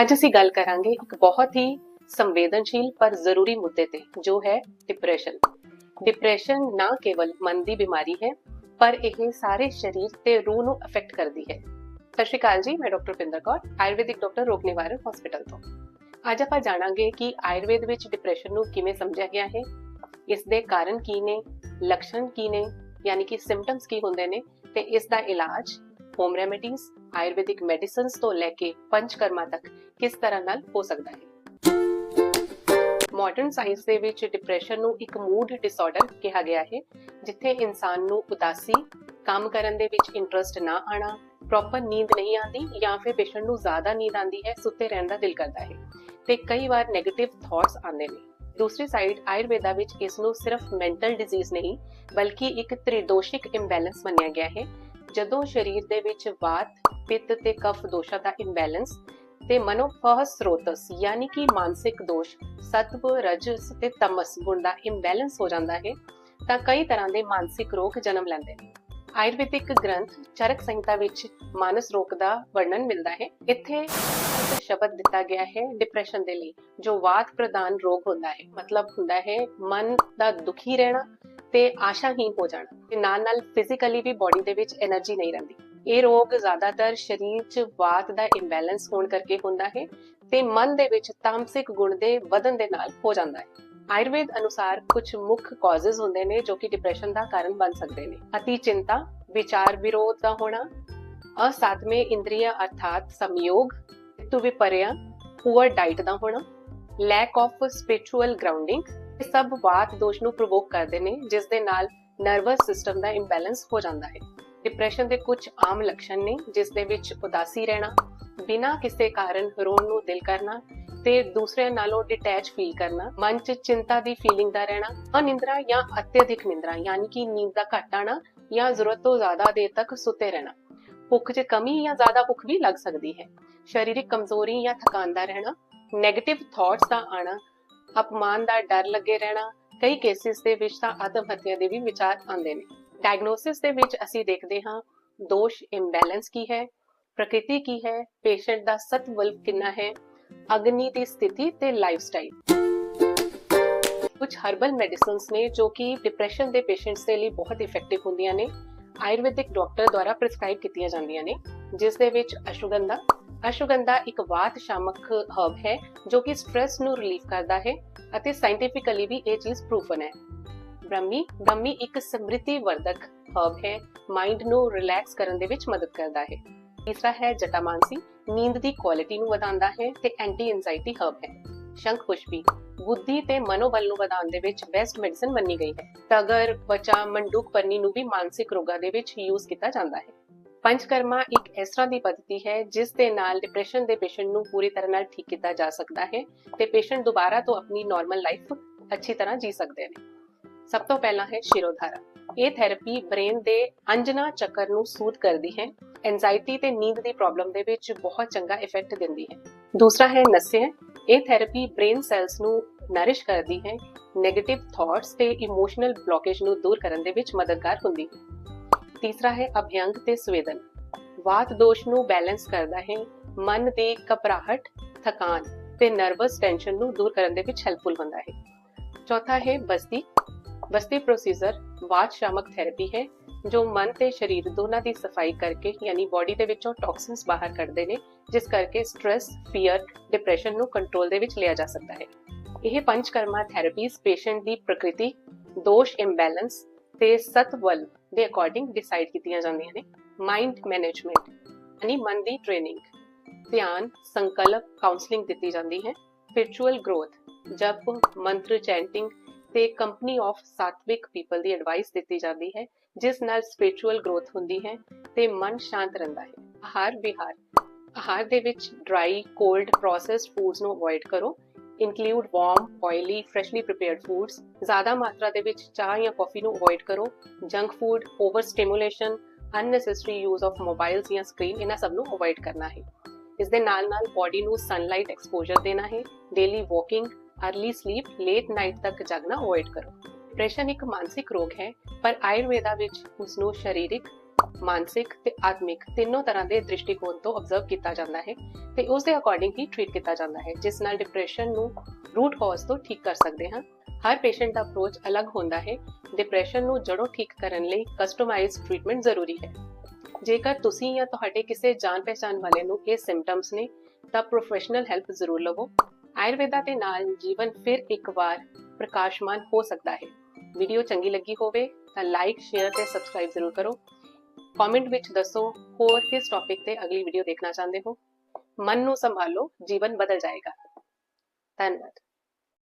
ਅੱਜ ਅਸੀਂ ਗੱਲ ਕਰਾਂਗੇ ਇੱਕ ਬਹੁਤ ਹੀ ਸੰਵੇਦਨਸ਼ੀਲ ਪਰ ਜ਼ਰੂਰੀ ਮੁੱਦੇ ਤੇ, ਜੋ ਹੈ ਡਿਪਰੈਸ਼ਨ ਡਿਪਰੈਸ਼ਨ ਨਾ ਕੇਵਲ ਮਨ ਦੀ ਬਿਮਾਰੀ ਹੈ, ਪਰ ਇਹ ਸਾਰੇ ਸਰੀਰ ਤੇ ਰੂਹ ਨੂੰ ਅਫੈਕਟ ਕਰਦੀ ਹੈ। ਸਤਿ ਸ਼੍ਰੀ ਅਕਾਲ ਜੀ, ਮੈਂ ਡਾਕਟਰ ਪਿੰਦਰ ਕੌਰ, ਆਯੁਰਵੈਦਿਕ ਡਾਕਟਰ ਰੋਗ ਨਿਵਾਰਕ ਹਸਪੀਟਲ ਤੋਂ। ਅੱਜ ਆਪਾਂ ਜਾਣਾਂਗੇ ਕਿ ਆਯੁਰਵੇਦ ਵਿੱਚ ਡਿਪਰੈਸ਼ਨ ਨੂੰ ਕਿਵੇਂ ਸਮਝਿਆ ਗਿਆ ਹੈ, ਇਸ ਦੇ ਕਾਰਨ ਕੀ ਨੇ, ਲੱਛਣ ਕੀ ਨੇ, ਯਾਨੀ ਕਿ ਸਿੰਪਟਮਸ ਕੀ ਹੁੰਦੇ ਨੇ ਤੇ ਇਸ ਦਾ ਇਲਾਜ ਹੋਮ ਰੈਮੇਡੀਜ਼ ਆਯੁਰਵੈਦਿਕ ਮੈਡੀਸਿਨਸ ਤੋਂ ਲੈ ਕੇ ਪੰਚਕਰਮਾ ਤੱਕ ਕਿਸ ਤਰ੍ਹਾਂ ਨਾਲ ਹੋ ਸਕਦਾ ਹੈ? ਮਾਡਰਨ ਸਾਇੰਸ ਦੇ ਵਿੱਚ ਡਿਪਰੈਸ਼ਨ ਨੂੰ ਇੱਕ ਮੂਡ ਡਿਸਆਰਡਰ ਕਿਹਾ ਗਿਆ ਹੈ, ਜਿੱਥੇ ਇਨਸਾਨ ਨੂੰ ਉਦਾਸੀ, ਕੰਮ ਕਰਨ ਦੇ ਵਿੱਚ ਇੰਟਰਸਟ ਨਾ ਆਣਾ ਪ੍ਰੋਪਰ ਨੀਂਦ ਨਹੀਂ ਆਉਂਦੀ ਜਾਂ ਫਿਰ ਪੇਸ਼ੈਂਟ ਨੂੰ ਜ਼ਿਆਦਾ ਨੀਂਦ ਆਉਂਦੀ ਹੈ, ਸੁੱਤੇ ਰਹਿਣ ਦਾ ਦਿਲ ਕਰਦਾ ਹੈ ਤੇ ਕਈ ਵਾਰ 네ਗੇਟਿਵ ਥਾਟਸ ਆਉਂਦੇ ਨੇ। ਦੂਸਰੀ ਸਾਈਡ ਆਯੁਰਵੇਦਾ ਵਿੱਚ ਇਸ ਨੂੰ ਸਿਰਫ ਮੈਂਟਲ ਡਿਜ਼ੀਜ਼ ਨਹੀਂ, ਬਲਕਿ ਇੱਕ ਤ੍ਰਿਦੋਸ਼ਿਕ ਇੰਬੈਲੈਂਸ ਮੰਨਿਆ ਗਿਆ ਹੈ ਜਦੋਂ ਸਰੀਰ ਦੇ ਵਿੱਚ ਵਾਤ, ਪਿੱਤ ਤੇ ਕਫ ਦੋਸ਼ਾਂ ਦਾ ਇੰਬੈਲੈਂਸ ਤੇ ਮਨੋਫਹ ਸਰੋਤਸ, ਯਾਨੀ ਕਿ ਮਾਨਸਿਕ ਦੋਸ਼ ਸਤਵ ਰਜਸ ਤੇ ਤਮਸ ਗੁਣ ਦਾ ਇੰਬੈਲੈਂਸ ਹੋ ਜਾਂਦਾ ਹੈ, ਤਾਂ ਕਈ ਤਰ੍ਹਾਂ ਦੇ ਮਾਨਸਿਕ ਰੋਗ ਜਨਮ ਲੈਂਦੇ ਨੇ। ਆਯੁਰਵੈਦਿਕ ਗ੍ਰੰਥ ਚਰਕ ਸੰਹਿਤਾ ਵਿੱਚ ਮਾਨਸ ਰੋਗ ਦਾ ਵਰਣਨ ਮਿਲਦਾ ਹੈ। ਇੱਥੇ ਇੱਕ ਸ਼ਬਦ ਦਿੱਤਾ ਗਿਆ ਹੈ ਡਿਪਰੈਸ਼ਨ ਦੇ ਲਈ, ਜੋ ਵਾਤ ਪ੍ਰਦਾਨ ਰੋਗ ਹੁੰਦਾ ਹੈ। ਮਤਲਬ ਹੁੰਦਾ ਹੈ, ਮਨ ਦਾ ਦੁਖੀ ਰਹਿਣਾ ਤੇ ਆਸ਼ਾਹੀਨ ਹੋ ਜਾਣਾ ਤੇ ਨਾਲ ਨਾਲ ਫਿਜ਼ੀਕਲੀ ਵੀ ਬਾਡੀ ਦੇ ਵਿੱਚ એનર્ਜੀ ਨਹੀਂ ਰਹਿੰਦੀ। ਇਹ ਰੋਗ ਜ਼ਿਆਦਾਤਰ ਸਰੀਰ 'ਚ ਵਾਤ ਦਾ ਇੰਬੈਲੈਂਸ ਹੋਣ ਕਰਕੇ ਹੁੰਦਾ ਹੈ ਤੇ ਮਨ ਦੇ ਵਿੱਚ ਤਾਮਸਿਕ ਗੁਣ ਦੇ ਵਧਣ ਦੇ ਨਾਲ ਹੋ ਜਾਂਦਾ ਹੈ। ਆਯੁਰਵੇਦ ਅਨੁਸਾਰ ਕੁਝ ਮੁੱਖ ਕਾਜ਼ਸ ਹੁੰਦੇ ਨੇ ਜੋ ਕਿ ਡਿਪਰੈਸ਼ਨ ਦਾ ਕਾਰਨ ਬਣ ਸਕਦੇ ਨੇ। ਅਤੀ ਚਿੰਤਾ, ਵਿਚਾਰ ਵਿਰੋਧ ਦਾ ਹੋਣਾ, ਅਸਾਤਮੇ ਇੰਦਰੀਆ ਅਰਥਾਤ ਸੰਯੋਗ ਤੂ ਵਿਪਰਿਆ ਪੂਅਰ ਡਾਈਟ ਦਾ ਹੋਣਾ ਲੈਕ ਆਫ ਸਪਿਰਚੁਅਲ ਗਰਾਊਂਡਿੰਗ ਇਹ ਸਭ ਬਾਤ ਦੋਸ਼ ਨੂੰ ਪ੍ਰੋਵੋਕ ਕਰਦੇ ਨੇ, ਜਿਸ ਦੇ ਨਾਲ ਨਰਵਸ ਸਿਸਟਮ ਦਾ ਇੰਬੈਲੈਂਸ ਹੋ ਜਾਂਦਾ ਹੈ। ਡਿਪਰੈਸ਼ਨ ਦੇ ਕੁਝ ਆਮ ਲੱਛਣ ਨੇ, ਜਿਸ ਦੇ ਵਿੱਚ ਉਦਾਸੀ ਰਹਿਣਾ, ਬਿਨਾਂ ਕਿਸੇ ਕਾਰਨ ਰੋਣ ਨੂੰ ਦਿਲ ਕਰਨਾ ਤੇ ਦੂਸਰਿਆਂ ਨਾਲੋਂ ਡਿਟੈਚ ਫੀਲ ਕਰਨਾ, ਮਨ 'ਚ ਚਿੰਤਾ ਦੀ ਫੀਲਿੰਗ ਦਾ ਰਹਿਣਾ, ਅਨਿੰਦਰਾ ਜਾਂ ਅਤਿਅਧਿਕ ਨਿੰਦਰਾ, ਯਾਨੀ ਕਿ ਨੀਂਦ ਦਾ ਘੱਟ ਆਣਾ ਜਾਂ ਜ਼ਰੂਰਤ ਤੋਂ ਜ਼ਿਆਦਾ ਦੇਰ ਤੱਕ ਸੁੱਤੇ ਰਹਿਣਾ। ਭੁੱਖ 'ਚ ਕਮੀ ਜਾਂ ਜ਼ਿਆਦਾ ਭੁੱਖ ਵੀ ਲੱਗ ਸਕਦੀ ਹੈ। ਸਰੀਰਕ ਕਮਜ਼ੋਰੀ ਜਾਂ ਥਕਾਨ ਦਾ ਰਹਿਣਾ 네ਗੇਟਿਵ ਥਾਟਸ ਦਾ ਆਣਾ, ਅਪਮਾਨ ਦਾ ਡਰ ਲੱਗੇ ਰਹਿਣਾ, ਕਈ ਕੇਸਿਸ ਦੇ ਵਿੱਚ ਤਾਂ ਆਤਮ ਹੱਤਿਆ ਦੇ ਵੀ ਵਿਚਾਰ ਆਉਂਦੇ ਨੇ। ਡਾਇਗਨੋਸਿਸ ਦੇ ਵਿੱਚ ਅਸੀਂ ਦੇਖਦੇ ਹਾਂ, ਦੋਸ਼ ਇੰਬੈਲੈਂਸ ਕੀ ਹੈ, ਪ੍ਰਕਿਰਤੀ ਕੀ ਹੈ ਪੇਸ਼ੈਂਟ ਦਾ ਸਤਵਲ ਕਿੰਨਾ ਹੈ ਅਗਨੀ ਦੀ ਸਥਿਤੀ ਤੇ ਲਾਈਫਸਟਾਈਲ ਕੁਝ ਹਰਬਲ ਮੈਡੀਸਿਨਸ ਨੇ ਜੋ ਕਿ ਡਿਪਰੈਸ਼ਨ ਦੇ ਪੇਸ਼ੈਂਟਸ ਦੇ ਲਈ ਬਹੁਤ ਇਫੈਕਟਿਵ ਹੁੰਦੀਆਂ ਨੇ ਆਯੁਰਵੈਦਿਕ ਡਾਕਟਰ ਦੁਆਰਾ ਪ੍ਰੈਸਕ੍ਰਾਈਬ ਕੀਤੀਆਂ ਜਾਂਦੀਆਂ ਨੇ ਜਿਸ ਦੇ ਵਿੱਚ ਅਸ਼ਵਗੰਧਾ ਅਸ਼ਵਗੰਧਾ ਇੱਕ ਵਾਤ ਸ਼ਾਮਕ ਹਰਬ ਹੈ ਜੋ ਕਿ ਸਟ्रेस ਨੂੰ ਰਿਲੀਫ ਕਰਦਾ ਹੈ ਅਤੇ ਸਾਇੰਟੀਫਿਕਲੀ ਵੀ ਇਹ ਚੀਜ਼ ਪ੍ਰੂਫਨ ਹੈ ਬ੍ਰਹਮੀ ਬ੍ਰਹਮੀ ਇੱਕ ਸਮ੍ਰਿਤੀ ਵਰਧਕ ਹਰਬ ਹੈ ਮਾਈਂਡ ਨੂੰ ਰਿਲੈਕਸ ਕਰਨ ਦੇ ਵਿੱਚ ਮਦਦ ਕਰਦਾ ਹੈ ਤੀਸਰਾ ਹੈ ਜਟਾਮਾਨਸੀ। ਨੀਂਦ ਦੀ ਕੁਆਲਿਟੀ ਨੂੰ ਵਧਾਉਂਦਾ ਹੈ ਤੇ ਐਂਟੀ ਐਂਜ਼ਾਈਟੀ ਹਰਬ ਹੈ। ਸ਼ੰਖ ਪੁਸ਼ਪੀ, ਬੁੱਧੀ ਤੇ ਮਨੋਬਲ ਨੂੰ ਵਧਾਉਣ ਦੇ ਵਿੱਚ ਬੈਸਟ ਮੈਡੀਸਨ ਮੰਨੀ ਗਈ ਹੈ। ਤਗਰ ਬਚਾ ਮੰਡੂਕ ਪੰਨੀ ਨੂੰ ਵੀ ਮਾਨਸਿਕ ਰੋਗਾਂ ਦੇ ਵਿੱਚ ਯੂਜ਼ ਕੀਤਾ ਜਾਂਦਾ ਹੈ। ਪੰਚਕਰਮਾ ਇੱਕ ਇਸ ਤਰ੍ਹਾਂ ਦੀ ਪद्धਤੀ ਹੈ ਜਿਸ ਦੇ ਨਾਲ ਡਿਪਰੈਸ਼ਨ ਦੇ ਪੇਸ਼ੈਂਟ ਨੂੰ ਪੂਰੀ ਤਰ੍ਹਾਂ ਨਾਲ ਠੀਕ ਕੀਤਾ ਜਾ ਸਕਦਾ ਹੈ ਤੇ ਪੇਸ਼ੈਂਟ ਦੁਬਾਰਾ ਤੋਂ ਆਪਣੀ ਨਾਰਮਲ ਲਾਈਫ ਅੱਛੀ ਤਰ੍ਹਾਂ ਜੀ ਸਕਦੇ ਨੇ। ਸਭ ਤੋਂ ਪਹਿਲਾਂ ਹੈ ਸ਼ਿਰੋਧਾਰਾ। ਇਹ ਥੈਰੇਪੀ ਬ੍ਰੇਨ ਦੇ ਅੰਜਨਾ ਚੱਕਰ ਨੂੰ ਸੂਦ ਕਰਦੀ ਹੈ ਐਂਜ਼ਾਇਟੀ ਤੇ ਨੀਂਦ ਦੀ ਪ੍ਰੋਬਲਮ ਦੇ ਵਿੱਚ ਬਹੁਤ ਚੰਗਾ ਇਫੈਕਟ ਦਿੰਦੀ ਹੈ। ਦੂਸਰਾ ਹੈ ਨਸਿਆ ਇਹ ਥੈਰੇਪੀ ਬ੍ਰੇਨ ਸੈਲਸ ਨੂੰ ਨਰਿਸ਼ ਕਰਦੀ ਹੈ 네ਗੇਟਿਵ ਥਾਟਸ ਤੇ ਇਮੋਸ਼ਨਲ ਬਲੌਕੇਜ ਨੂੰ ਦੂਰ ਕਰਨ ਦੇ ਵਿੱਚ ਮਦਦਗਾਰ ਹੁੰਦੀ ਹੈ। ਤੀਸਰਾ ਹੈ ਅਭਿਅੰਗ ਤੇ ਸਵੇਦਨ, ਵਾਤ ਦੋਸ਼ ਨੂੰ ਬੈਲੈਂਸ ਕਰਦਾ ਹੈ, ਮਨ ਦੀ ਘਬਰਾਹਟ, ਥਕਾਨ ਤੇ ਨਰਵਸ ਟੈਨਸ਼ਨ ਨੂੰ ਦੂਰ ਕਰਨ ਦੇ ਵਿੱਚ ਹੈਲਪਫੁਲ ਹੁੰਦਾ ਹੈ। ਚੌਥਾ ਹੈ ਬਸਤੀ ਬਸਤੀ ਪ੍ਰੋਸੀਜਰ ਵਾਤ ਸ਼ਾਮਕ ਥੈਰੇਪੀ ਹੈ, ਜੋ ਮਨ ਤੇ ਸਰੀਰ ਦੋਨਾਂ ਦੀ ਸਫ਼ਾਈ ਕਰਕੇ ਯਾਨੀ ਬਾਡੀ ਦੇ ਵਿੱਚੋਂ ਟੌਕਸਿਨਸ ਬਾਹਰ ਕੱਢਦੇ ਨੇ, ਜਿਸ ਕਰਕੇ ਸਟ्रेस ਫੀਅਰ ਡਿਪਰੈਸ਼ਨ ਨੂੰ ਕੰਟਰੋਲ ਦੇ ਵਿੱਚ ਲਿਆ ਜਾ ਸਕਦਾ ਹੈ। ਇਹ ਪੰਚਕਰਮਾ ਥੈਰੇਪੀਜ਼ ਪੇਸ਼ੈਂਟ ਦੀ ਪ੍ਰਕਿਰਤੀ, ਦੋਸ਼ ਇੰਬੈਲੈਂਸ ਤੇ ਸਤਵਲ ਦੇ ਅਕੋਰਡਿੰਗ ਡਿਸਾਈਡ ਕੀਤੀਆਂ ਜਾਂਦੀਆਂ ਨੇ। ਮਾਈਂਡ ਮੈਨੇਜਮੈਂਟ ਯਾਨੀ ਮਨ ਦੀ ਟ੍ਰੇਨਿੰਗ ਧਿਆਨ, ਸੰਕਲਪ ਕਾਉਂਸਲਿੰਗ ਦਿੱਤੀ ਜਾਂਦੀ ਹੈ। ਸਪਿਰਚੁਅਲ ਗਰੋਥ ਜਪ, ਮੰਤਰ ਚੈਂਟਿੰਗ ਤੇ ਕੰਪਨੀ ਆਫ ਸਾਤਵਿਕ ਪੀਪਲ ਦੀ ਐਡਵਾਈਸ ਦਿੱਤੀ ਜਾਂਦੀ ਹੈ, ਜਿਸ ਨਾਲ ਸਪਿਰਚੁਅਲ ਗਰੋਥ ਹੁੰਦੀ ਹੈ ਤੇ ਮਨ ਸ਼ਾਂਤ ਰਹਿੰਦਾ ਹੈ। ਆਹਾਰ ਵਿਹਾਰ, ਆਹਾਰ ਦੇ ਵਿੱਚ ਡਰਾਈ ਕੋਲਡ ਪ੍ਰੋਸੈਸਡ ਫੂਡਸ ਨੂੰ ਅਵੋਇਡ ਕਰੋ। Include warm oily freshly prepared foods ਜ਼ਿਆਦਾ ਮਾਤਰਾ ਦੇ ਵਿੱਚ ਚਾਹ ਜਾਂ ਕਾਫੀ ਨੂੰ ਅਵੋਇਡ ਕਰੋ। Junk food over stimulation unnecessary use of mobiles ਜਾਂ ਸਕਰੀਨ ਇਹਨਾਂ ਸਭ ਨੂੰ ਅਵੋਇਡ ਕਰਨਾ ਹੈ। ਇਸ ਦੇ ਨਾਲ ਨਾਲ ਬਾਡੀ ਨੂੰ ਸਨਲਾਈਟ ਐਕਸਪੋਜ਼ਰ ਦੇਣਾ ਹੈ। Daily walking early sleep late night ਤੱਕ ਜਾਗਣਾ ਅਵੋਇਡ ਕਰੋ। ਡਿਪਰੈਸ਼ਨ ਇੱਕ ਮਾਨਸਿਕ ਰੋਗ ਹੈ, ਪਰ ਆਯੁਰਵੇਦਾ ਵਿੱਚ ਉਸ ਨੂੰ ਸਰੀਰਕ, ਮਾਨਸਿਕ ਤੇ ਆਤਮਿਕ ਤਿੰਨੋਂ ਤਰ੍ਹਾਂ ਦੇ ਦ੍ਰਿਸ਼ਟੀਕੋਣ ਤੋਂ ਆਬਜ਼ਰਵ ਕੀਤਾ ਜਾਂਦਾ ਹੈ ਤੇ ਉਸ ਦੇ ਅਕੋਰਡਿੰਗ ਹੀ ਟ੍ਰੀਟ ਕੀਤਾ ਜਾਂਦਾ ਹੈ, ਜਿਸ ਨਾਲ ਡਿਪਰੈਸ਼ਨ ਨੂੰ ਰੂਟ ਕਾਜ਼ ਤੋਂ ਠੀਕ ਕਰ ਸਕਦੇ ਹਾਂ। ਹਰ ਪੇਸ਼ੈਂਟ ਦਾ ਅਪਰੋਚ ਅਲੱਗ ਹੁੰਦਾ ਹੈ। ਡਿਪਰੈਸ਼ਨ ਨੂੰ ਜੜੋਂ ਠੀਕ ਕਰਨ ਲਈ ਕਸਟਮਾਈਜ਼ਡ ਟ੍ਰੀਟਮੈਂਟ ਜ਼ਰੂਰੀ ਹੈ। ਜੇਕਰ ਤੁਸੀਂ ਜਾਂ ਤੁਹਾਡੇ ਕਿਸੇ ਜਾਣ ਪਹਿਚਾਨ ਵਾਲੇ ਨੂੰ ਇਹ ਸਿੰਪਟਮਸ ਨੇ, ਤਾਂ ਪ੍ਰੋਫੈਸ਼ਨਲ ਹੈਲਪ ਜ਼ਰੂਰ ਲਵੋ। ਆਯੁਰਵੇਦਾ ਦੇ ਨਾਲ ਜੀਵਨ ਫਿਰ ਇੱਕ ਵਾਰ ਪ੍ਰਕਾਸ਼ਮਾਨ ਹੋ ਸਕਦਾ ਹੈ। ਵੀਡੀਓ ਚੰਗੀ ਲੱਗੀ ਹੋਵੇ ਤਾਂ ਲਾਈਕ ਸ਼ੇਅਰ ਤੇ ਸਬਸਕ੍ਰਾਈਬ ਜ਼ਰੂਰ ਕਰੋ। ਕਮੈਂਟ ਵਿੱਚ ਦੱਸੋ ਹੋਰ ਕਿਸ ਟੌਪਿਕ ਤੇ ਅਗਲੀ ਵੀਡੀਓ ਦੇਖਣਾ ਚਾਹੁੰਦੇ ਹੋ। ਮਨ ਨੂੰ ਸੰਭਾਲੋ, ਜੀਵਨ ਬਦਲ ਜਾਏਗਾ। ਧੰਨਵਾਦ।